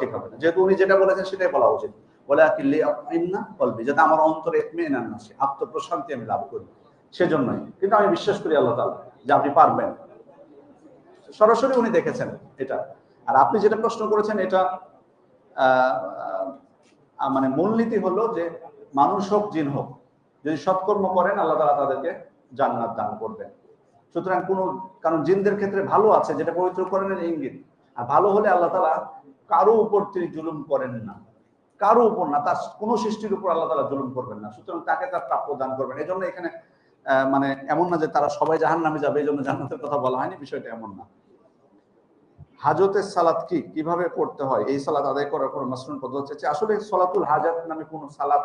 ঠিক হবে না। যেহেতু উনি যেটা বলেছেন সেটাই বলা উচিত। বলে আকিল্লি না বলবি যাতে আমার অন্তরে এতমেনান আসে আত্মপ্রশান্তি আমি লাভ করি। সেজন্যই। কিন্তু আমি বিশ্বাস করি আল্লাহ তাআলা যে আপনি পারবেন। সরাসরি উনি দেখেছেন এটা। আর আপনি যেটা প্রশ্ন করেছেন এটা মানে মূলনীতি হলো যে মানুষ হোক, জিন হোক, যদি সৎকর্ম করেন, আল্লাহ তালা তাদেরকে জান্নাত দান করবেন। সুতরাং কোনো, কারণ জিনদের ক্ষেত্রে ভালো আছে, যেটা পবিত্র করেন ইঙ্গিত। আর ভালো হলে আল্লাহ তাআলা কারও উপর তিনি জুলুম করেন না। কারও উপর না, তার কোনো সৃষ্টির উপর আল্লাহ তাআলা জুলুম করবেন না। সুতরাং তাকে তার প্রাপ্য দান করবেন। এই জন্য এখানে মানে এমন না যে তারা সবাই জাহান নামে যাবে, এই জন্য জান্নাতের কথা বলা হয়নি, বিষয়টা এমন না। হাজতের সালাত কি? কীভাবে পড়তে হয়? এই সালাত আদায় করার কোনো মাসরুন পদ্ধতি হচ্ছে আসলে সলাতুল হাজাত নামে কোনো সালাত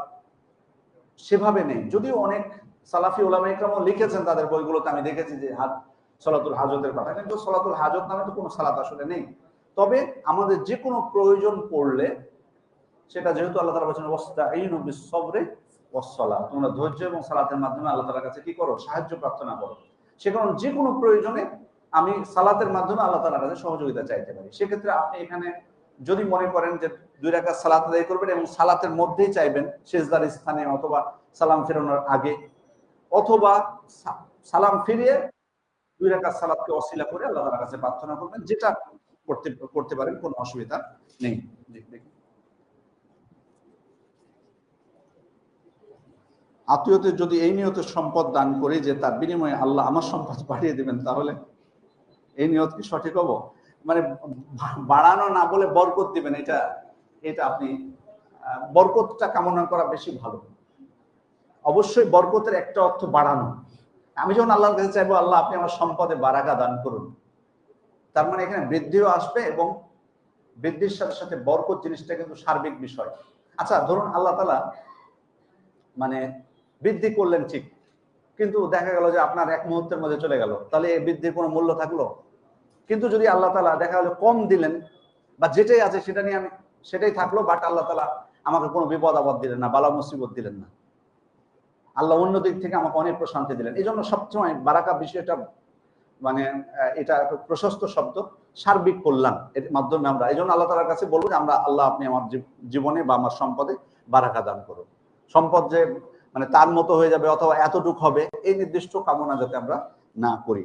সেভাবে নেই। যদিও অনেক সালাফি ওলামা ইকরামও লিখেছেন তাদের বইগুলোতে, আমি দেখেছি যে হাত, সলাতুল হাজতের কথা। কিন্তু সলাতুল হাজত নামে তো কোনো সালাত আসলে নেই। তবে আমাদের যে কোনো প্রয়োজন পড়লে সেটা যেহেতু আল্লাহ তালা বলছেন ওয়াস-সালাত। তোমরা ধৈর্য এবং সালাতের মাধ্যমে আল্লাহ তাআলার কাছে কি করো? সাহায্য প্রার্থনা করো। সে কারণ যে কোনো প্রয়োজনে আমি সালাতের মাধ্যমে আল্লাহ তাআলার কাছে সহযোগিতা চাইতে পারি। সেক্ষেত্রে আপনি এখানে যদি মনে করেন যে দুই রাকাত সালাত আদায় করবেন এবং সালাতের মধ্যেই চাইবেন শেষদার স্থানে অথবা সালাম ফেরানোর আগে, অথবা সালাম ফিরিয়ে দুই রাকাত সালাতকে অশিলা করে আল্লাহ তাআলার কাছে প্রার্থনা করবেন, যেটা করতে করতে পারেন কোনো অসুবিধা নেই। আত্মীয়দের যদি এই নিয়তে সম্পদ দান করি যে তার বিনিময়ে আল্লাহ আমার সম্পদ বাড়িয়ে দিবেন তাহলে এই নিয়ত কি সঠিক হব? মানে বাড়ানো না বলে বরকত দিবেন এটা এটা আপনি বরকতটা কামনা করা বেশি ভালো। অবশ্যই বরকতের একটা অর্থ বাড়ানো। আমি যখন আল্লাহর কাছে চাইব আল্লাহ আপনি আমার সম্পদে বারাকা দান করুন। তার মানে এখানে বৃদ্ধিও আসবে এবং বৃদ্ধির সাথে সাথে বরকত জিনিসটা কিন্তু সার্বিক বিষয়। আচ্ছা ধরুন আল্লাহ তালা মানে বৃদ্ধি করলেন ঠিক, কিন্তু দেখা গেল যে আপনার এক মুহূর্তের মধ্যে চলে গেল, তাহলে এই বৃদ্ধির কোনো মূল্য থাকল? কিন্তু যদি আল্লাহ তালা দেখা গেলো কম দিলেন বা যেটাই আছে সেটা নিয়ে আমি, সেটাই থাকল বাট আল্লাহ তালা আমাকে কোনো বিপদ আপদ দিলেন না, বালা মুসিবত দিলেন না। আল্লাহ অন্য দিক থেকে আমাকে অনেক প্রশান্তি দিলেন। এই জন্য সবসময় বারাকা বিষয়টা মানে এটা একটা প্রশস্ত শব্দ, সার্বিক কল্যাণ এর মাধ্যমে আমরা এই জন্য আল্লাহ তালার কাছে বলব যে, আমরা আল্লাহ আপনি আমার জীবনে বা আমার সম্পদে বারাকা দান করুন সম্পদ যে মানে তার মতো হয়ে যাবে অথবা এতটুক হবে, এই নির্দিষ্ট কামনা যাতে আমরা না করি।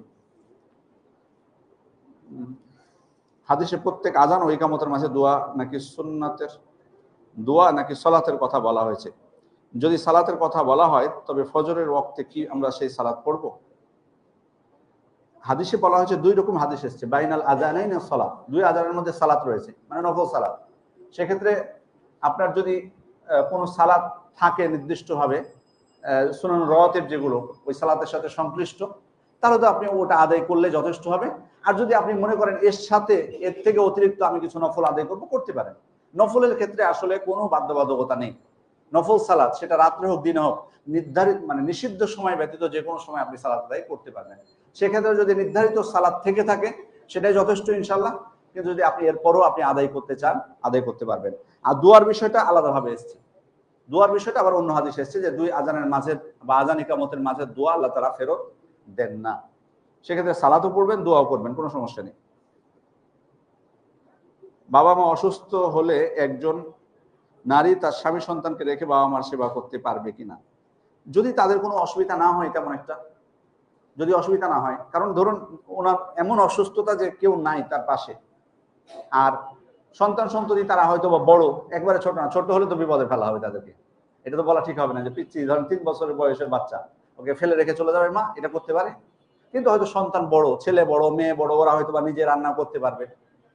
হাদিসে প্রত্যেক আজান ও ইকামতের মাঝে দোয়া নাকি সুন্নাতের, দোয়া নাকি সালাতের কথা বলা হয়েছে। যদি সালাতের কথা বলা হয়, তবে ফজরের ওয়াক্তে কি আমরা সেই সালাত পড়ব? হাদিসে বলা হয়েছে দুই রকম হাদিস এসছে, বাইনাল আজানাইন সালাত। দুই আজানের মধ্যে সালাত রয়েছে মানে নফল সালাত। সেক্ষেত্রে আপনার যদি কোনো সালাত থাকে নির্দিষ্টভাবে সুনান রওয়াতের যেগুলো, ওই সালাতের সাথে সংশ্লিষ্ট, তাহলে তো আপনি ওটা আদায় করলে যথেষ্ট হবে। আর যদি আপনি মনে করেন এর সাথে, এর থেকে অতিরিক্ত আমি কিছু নফল আদায় করব, করতে পারেন। নফলের ক্ষেত্রে আসলে কোনো বাধ্যবাধকতা নেই। নফল সালাদ সেটা রাত্রে হোক, দিনে হোক, নির্ধারিত মানে নিষিদ্ধ সময় ব্যতীত যে কোনো সময় আপনি সালাদ আদায় করতে পারবেন। সেক্ষেত্রে যদি নির্ধারিত সালাদ থেকে থাকে, সেটাই যথেষ্ট ইনশাল্লাহ কিন্তু যদি আপনি এরপরও আপনি আদায় করতে চান, আদায় করতে পারবেন। আর দুয়ার বিষয়টা আলাদাভাবে এসছে। দোয়ার বিষয়টা আবার অন্য হাদিস এসছে যে দুই আজানের মাঝে বা আজান ইকামতের মাঝে দোয়া আল্লাহ তারা ফেরত দেন না। সেক্ষেত্রে সালাতও পড়বেন, দোয়াও করবেন, কোনো সমস্যা নেই। বাবা মা অসুস্থ হলে একজন নারী তার স্বামী সন্তানকে রেখে বাবা মার সেবা করতে পারবে কিনা? যদি তাদের কোনো অসুবিধা না হয় তেমন একটা যদি অসুবিধা না হয়। কারণ ধরুন, ওনার এমন অসুস্থতা যে কেউ নাই তার পাশে। আর সন্তান সন্ততি তারা হয়তো বা বড়, একবারে ছোট না, ছোট হলে তো বিপদে ফেলা হবে তাদেরকে। এটা তো বলা ঠিক হবে না যে পিচ্ছি ধরেন তিন বছরের বয়সের বাচ্চা, ওকে ফেলে রেখে চলে যাবে মা, এটা করতে পারে। কিন্তু হয়তো সন্তান বড়, ছেলে বড়, মেয়ে বড়, ওরা হয়তো বা নিজে রান্না করতে পারবে।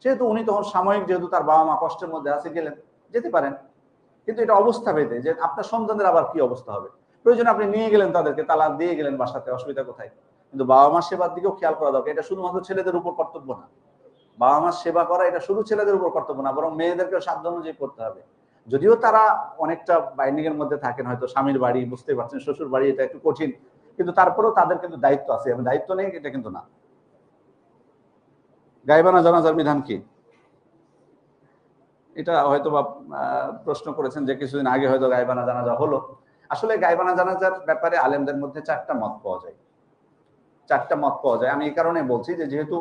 সেহেতু উনি তখন সাময়িক, যেহেতু তার বাবা মা কষ্টের মধ্যে আছে, গেলেন, যেতে পারেন। কিন্তু এটা অবস্থা ভেদে যে আপনার সন্তানদের আবার কি অবস্থা হবে? প্রয়োজনে আপনি নিয়ে গেলেন তাদেরকে, তালাক দিয়ে গেলেন বাসাতে, অসুবিধা কোথায়? কিন্তু বাবা মার সেবার দিকেও খেয়াল করা দরকার। এটা শুধুমাত্র ছেলেদের উপর কর্তব্য না। বাবা মার সেবা করা এটা শুধু ছেলেদের উপর কর্তব্য না, বরং মেয়েদেরকেও সাধ্য অনুযায়ী করতে হবে। যদিও তারা অনেকটা বাইন্ডিং এর মধ্যে থাকেন, হয়তো স্বামীর বাড়ি বুঝতে পারছেন, শ্বশুর বাড়ি, এটা একটু কঠিন। কিন্তু তারপরেও তাদের কিন্তু দায়িত্ব আছে, এবং দায়িত্ব নেই, এটা কিন্তু না। গাইবানা জানাজার বিধান কি? এটা হয়তো বা প্রশ্ন করেছেন যে কিছুদিন আগে হয়তো গাইবানা জানাজা হলো। আসলে গাইবানা জানাজার ব্যাপারে আলেমদের মধ্যে চারটা মত পাওয়া যায়। চারটা মত পাওয়া যায়। আমি এই কারণে বলছি যে যেহেতু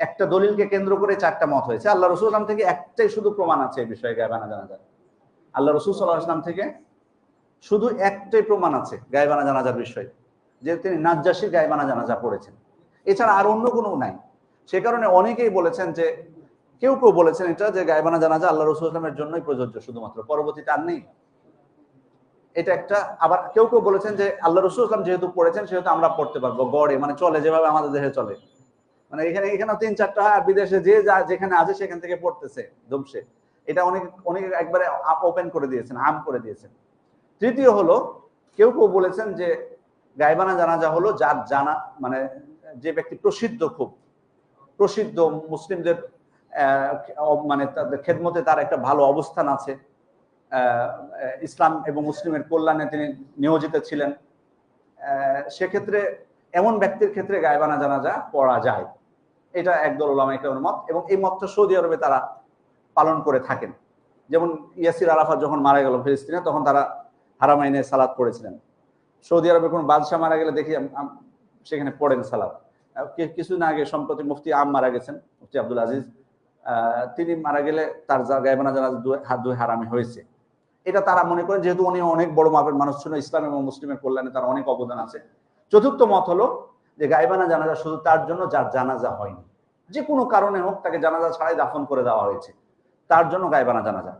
একটা দলিলকে কেন্দ্র করে চারটা মত হয়েছে, আল্লাহ রসুল ইসলাম থেকে একটাই শুধু প্রমাণ আছে এই বিষয়ে গায়বানা জানা যায় আল্লাহ রসুল সাল্লাহ ইসলাম থেকে শুধু একটাই প্রমাণ আছে গায়বানা জানাজার বিষয়ে, যে তিনি নাজ্জাসির গায়বানা জানাজা পড়েছেন। এছাড়া আর অন্য কোনো নাই। সে কারণে অনেকেই বলেছেন যে, কেউ কেউ বলেছেন এটা যে গায়বানা জানাজা আল্লাহ রসুল ইসলামের জন্যই প্রযোজ্য, শুধুমাত্র পরবর্তীতে আর নেই। এটা একটা, আবার কেউ কেউ বলেছেন যে আল্লাহ রসুল ইসলাম যেহেতু পড়েছেন, সেহেতু আমরা পড়তে পারব। গড়ে মানে চলে, যেভাবে আমাদের দেশে চলে। মানে এখানে এখানে তিন চারটা হয় আর বিদেশে যে যা, যেখানে আছে সেখান থেকে পড়তেছে ধুমসে এটা অনেক অনেক একবারে ওপেন করে দিয়েছেন আম করে দিয়েছেন। তৃতীয় হলো, কেউ কেউ বলেছেন যে গাইবানা জানাজা হলো যার জানা মানে যে ব্যক্তি প্রসিদ্ধ খুব, প্রসিদ্ধ মুসলিমদের মানে তাদের খেদমতে তার একটা ভালো অবস্থান আছে। ইসলাম এবং মুসলিমের কল্যাণে তিনি নিয়োজিত ছিলেন। সেক্ষেত্রে এমন ব্যক্তির ক্ষেত্রে গায়বানা জানাজা পড়া যায়। এটা একদল ওলামা একরামের মত এবং এই মতটা সৌদি আরবে তারা পালন করে থাকেন। যেমন ইয়াসির আরাফাত যখন মারা গেল ফিলিস্তিনে, তখন তারা হারামাইনে সালাদ পড়েছিলেন। সৌদি আরবে কোনো বাদশাহ মারা গেলে দেখি সেখানে পড়েন সালাদ কিছুদিন আগে সম্প্রতি মুফতি আম মারা গেছেন, মুফতি আব্দুল আজিজ। তিনি মারা গেলে তার গায়বানা জানা হাত দুই হারামি হয়েছে। এটা তারা মনে করেন, যেহেতু উনি অনেক বড় মাপের মানুষ ছিল, ইসলাম এবং মুসলিমের কল্যাণে তার অনেক অবদান আছে। চতুর্থ মত হলো যে গাইবানা জানাজা শুধু তার জন্য যার জানাজা হয়নি। যে কোনো কারণে হোক তাকে জানাজা ছাড়াই দাফন করে দেওয়া হয়েছে। তার জন্য গাইবানা জানাজা।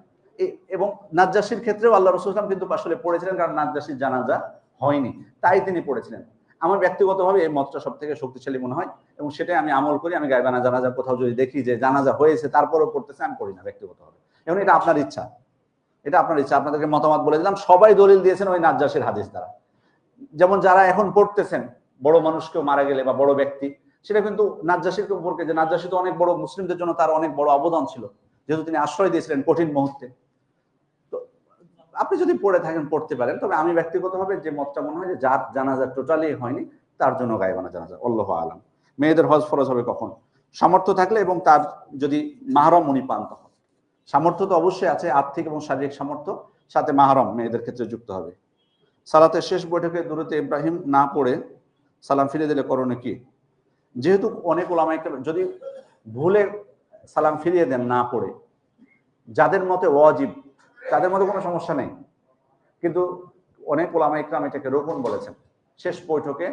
এবং নাজ্জাসির ক্ষেত্রেও আল্লাহ রসুলাম কিন্তু আসলে পড়েছিলেন, কারণ নাজ্জাসির জানাজা হয়নি। তাই তিনি পড়েছিলেন। আমার ব্যক্তিগতভাবে এই মতটা সব থেকে শক্তিশালী মনে হয়, এবং সেটাই আমি আমল করি। আমি গাইবানা জানাজা কোথাও যদি দেখি যে জানাজা হয়েছে, তারপরেও পড়তেছে, আমি করি না ব্যক্তিগতভাবে। এবং এটা আপনার ইচ্ছা। এটা আপনার ইচ্ছা, আপনাদেরকে মতামত বলে দিলাম। সবাই দলিল দিয়েছেন ওই নাজ্জাসের হাদিস দ্বারা। যেমন যারা এখন পড়তেছেন, বড় মানুষ কেউ মারা গেলে বা বড় ব্যক্তি, সেটা কিন্তু নাজ্জাসির সম্পর্কে যে নাজ্জাসি তো অনেক বড় মুসলিমদের জন্য তার অনেক বড় অবদান ছিল। যেহেতু তিনি আশ্রয় দিয়েছিলেন কঠিন মুহূর্তে। তো আপনি যদি পড়ে থাকেন, পড়তে পারেন, তবে আমি ব্যক্তিগতভাবে যে মতটা মনে হয় যে যার জানাজা টোটালি হয়নি, তার জন্য গাইবানা জানাজা অল্লাহ আলম। মেয়েদের হজ ফরজ হবে কখন? সামর্থ্য থাকলে এবং তার যদি মাহরম উনি পান তখন। সামর্থ্য তো অবশ্যই আছে, আর্থিক এবং শারীরিক সামর্থ্য, সাথে মাহরম মেয়েদের ক্ষেত্রে যুক্ত হবে। সালাতের শেষ বৈঠকে দূরতে ইব্রাহিম না পড়ে সালাম ফিরে দিলে করণে কি? যেহেতু অনেক ওলামাই যদি ভুলে সালাম ফিরিয়ে দেন না পড়ে, যাদের মতে ওয়াজিব, তাদের মধ্যে কোনো সমস্যা নেই। কিন্তু অনেক ওলামা ইকরাম এটাকে রোপণ বলেছেন। শেষ বৈঠকে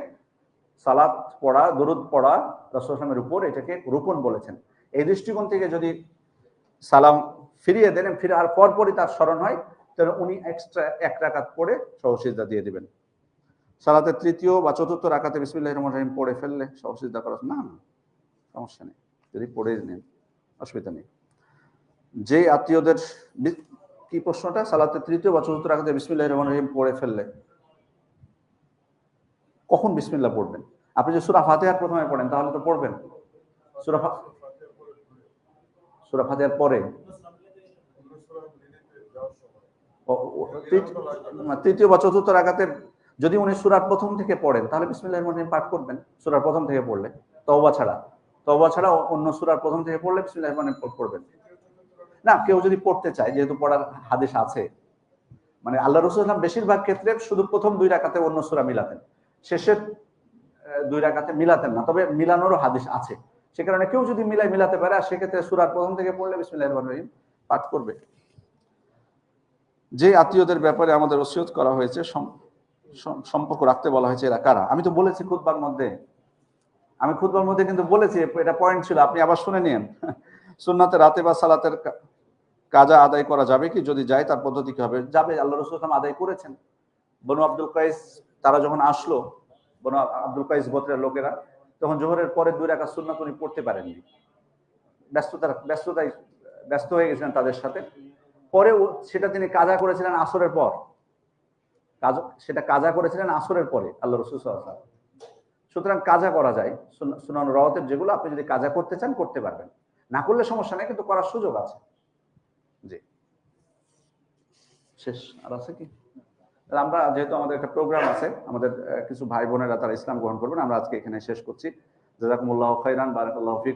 সালাত পড়া, দরুদ পড়া রসমের উপর এটাকে রোপণ বলেছেন। এই দৃষ্টিকোণ থেকে যদি সালাম ফিরিয়ে দেন ফিরে আর পরপরই তার স্মরণ হয় তাহলে উনি এক্সট্রা এক রাকাত পড়ে সহসিজা দিয়ে দিবেন। সালাতে তৃতীয় বা চতুর্থ রাকাতে বিসমিল্লাহ রহমান রহিম পড়ে ফেললে সহসিজা করা না না, সমস্যা নেই। যদি পড়ে নেন, অসুবিধা নেই। যে আত্মীয়দের কি প্রশ্নটা? সালাতে তৃতীয় বা চতুর্থ রাখাতে বিসমিল্লাহ রহমান রহিম পড়ে ফেললে কখন বিসমিল্লা পড়বেন? আপনি যে সুরা ফাতেহার প্রথমে পড়েন, তাহলে তো পড়বেন। সুরা সুরা ফাতেহার পরে? তৃতীয় বা চতুর্থ রাখাতে যদি উনি সুরার প্রথম থেকে পড়েন, তাহলে বিসমিল্লাহ রহমান পাঠ করবেন, সুরার প্রথম থেকে পড়লে। তওবা ছাড়া। তওবা ছাড়া অন্য সুরার প্রথম থেকে পড়লে বিসমিল্লাহ রহমান পড়বেন না, কেউ যদি পড়তে চায়, যেহেতু পড়ার হাদিস আছে মানে আল্লাহ রসুল বেশিরভাগ ক্ষেত্রে শুধু প্রথম দুই রাকাতে অন্য সুরা মিলাতেন। শেষের দুই রাখাতে মিলাতেন না, তবে মিলানোরও হাদিস আছে। সে কারণে কেউ যদি মিলাই মিলাতে পারে, আর সেক্ষেত্রে সুরার প্রথম থেকে পড়লে বিসমিল্লাহ রহমান পাঠ করবে। যে আত্মীয়দের ব্যাপারে আমাদের ওসিয়ত করা হয়েছে সম্পর্ক রাখতে বলা হয়েছে এরা কারা? আমি তো বলেছি খুদবার মধ্যে। আমি খুদবার মধ্যে কিন্তু বলেছি, এটা পয়েন্ট ছিল। আপনি আবার শুনে নিন। সুন্নাতে রাতে বা সালাতের কাজা আদায় করা যাবে কি? যদি যায়, তার পদ্ধতি কি হবে? যাবে, আল্লাহ রসুল আদায় করেছেন। বনু আব্দুল কাইস, তারা যখন আসলো, বনু আব্দুল কাইস গোত্রের লোকেরা, তখন জোহরের পরে দুই রাখা সুন্নাত উনি পড়তে পারেননি। ব্যস্ততার, ব্যস্ততায় ব্যস্ত হয়ে গেছিলেন তাদের সাথে। পরে সেটা তিনি কাজা করেছিলেন আসরের পর। সেটা কাজা করেছিলেন আসরের পরে, আল্লাহ রসুল সুতরাং কাজা করা যায় সুনান রওয়াতের যেগুলো আপনি যদি কাজা করতে চান, করতে পারবেন। না করলে সমস্যা নেই, কিন্তু করার সুযোগ আছে। জি। শেষ, আর আছে কি? আমরা, যেহেতু আমাদের একটা প্রোগ্রাম আছে, আমাদের কিছু ভাই বোনেরা তারা ইসলাম গ্রহণ করবেন, আমরা আজকে এখানে শেষ করছি। জাজাকুমুল্লাহ খৈরান বারাকাল্লাহ ফিকুম।